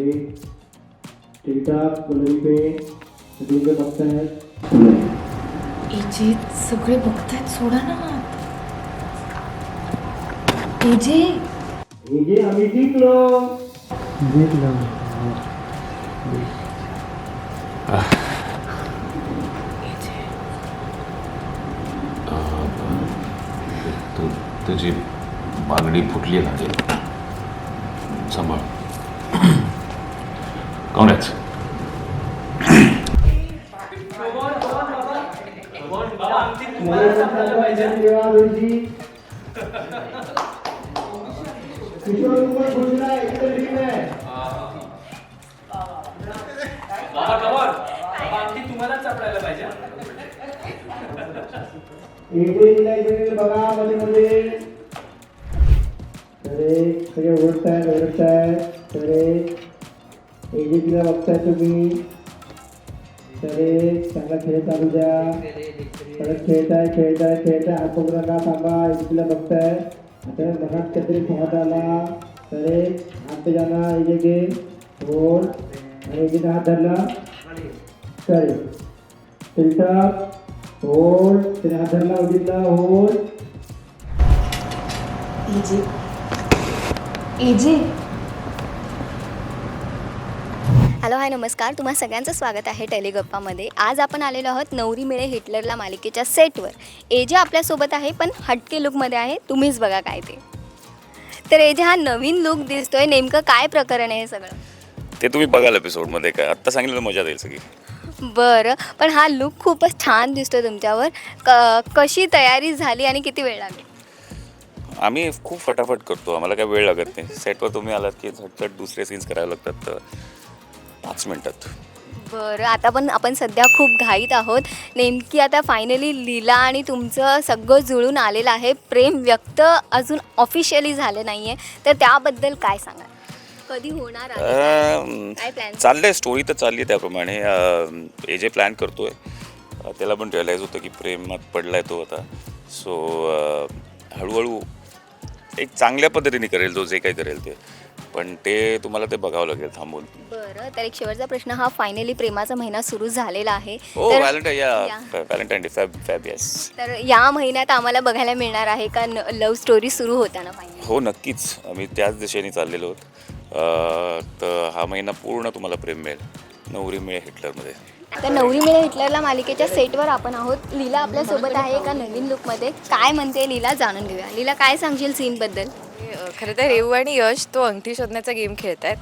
तरी टिकटॉक पल्लवी पे बघतायत सगळे बघतायत सोडा ना. आम्ही जिंकलो तुझी बांगडी फुटली लागेल सांभाळ. कोण बघा मध्ये मध्ये तरे सगळे ओळखतायत ओळखतायत तरे एजीपीला बघताय तुम्ही. तरे, चांगला खेळ चालू द्या. परत खेळताय खेळताय खेळताय. पकडू नका थांबा? एजीपीला बघताय. आता मनात काहीतरी थॉट आला. तरे, हात जाना एजे घे होल्ड आणि एजीने हात धरला. तरे. फ़िल्टर. होल्ड त्याने हात धरला उदितला होल्ड इजे इजे हॅलो हाय नमस्कार. तुम्हा सगळ्यांचं स्वागत आहे टेलिगप्पामध्ये. आज आपण आलेलो आहोत नवरी मिळे हिटलरला मालिकेच्या सेटवर. एजे आपल्यासोबत आहे पण हटके लुकमध्ये आहे. तुम्हीच बघा काय ते. तर एजे हा नवीन लुक दिसतोय. नेमकं काय प्रकरण आहे हे सगळं? ते तुम्ही बघाल एपिसोडमध्ये काय आत्ता सांगितलं मजा येईल सगळी. बरं. पण हा लुक खूपच छान दिसतोय तुमच्यावर. क कशी तयारी झाली आणि किती वेळ लागली? आम्ही खूप फटाफट करतो. आम्हाला काय वेळ लागत नाही. सेटवर तुम्ही आलात की झटझट दुसरे सीन्स करावे लागतात. तर पाच मिनटात. बरं आता पण आपण सध्या खूप घाईत आहोत. नेमकी आता फायनली लीला आणि तुमचं सगळं जुळून आलेलं आहे. प्रेम व्यक्त अजून ऑफिशियली झालं नाही आहे तर त्याबद्दल काय सांगा कधी होणार आहे? अं, काय प्लॅन चाललंय स्टोरी तर चालली आहे त्याप्रमाणे. अं, हे जे प्लॅन करतोय अं, त्याला पण रिअलाईज होतं की प्रेमात पडलाय तो आता. सो हळूहळू एक चांगल्या पद्धतीने करेल जो जे काही करेल ते. पण ते तुम्हाला ते बघावं लागेल थांबून. बरं तर एक शेवटचा प्रश्न हा फायनली प्रेमाचा महिना सुरू झालेला आहे. हो तर- व्हॅलेंटाईन या या. Valentine day fab fab yes तर या महिन्यात आम्हाला बघायला मिळणार आहे का लव्ह स्टोरी सुरू होताना हो नक्कीच. आम्ही त्याच दिशेने चाललेलो आहोत. अं, तर हा महिना पूर्ण तुम्हाला प्रेम मिळेल. नवरी मिळेल हिटलरमध्ये. तर नवरी मिळे हिटलरला मालिकेच्या सेटवर आपण आहोत. लीला आपल्यासोबत आहे एका नवीन लुकमध्ये काय म्हणते लीला? जाणून घेऊया. लीला काय सांगशील सीनबद्दल खरं तर रेवू आणि यश तो अंगठी शोधण्याचा गेम खेळत आहेत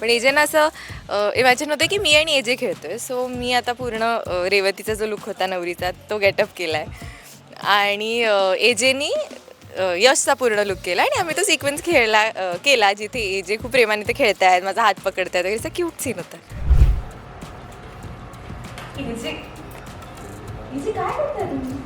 पण एजेनं असं इमॅजिन होतं की मी आणि एजे खेळतोय. सो मी आता पूर्ण अ, रेवतीचा जो लुक होता नवरीचा तो गेटअप केला आहे आणि अ, एजेनी अ, यशचा पूर्ण लुक केला आणि आम्ही तो सिक्वेन्स खेळला अ, केला जिथे एजे खूप प्रेमाने ते खेळतायत माझा हात पकडतायत वगैरे. असा क्यूट सीन होता. काय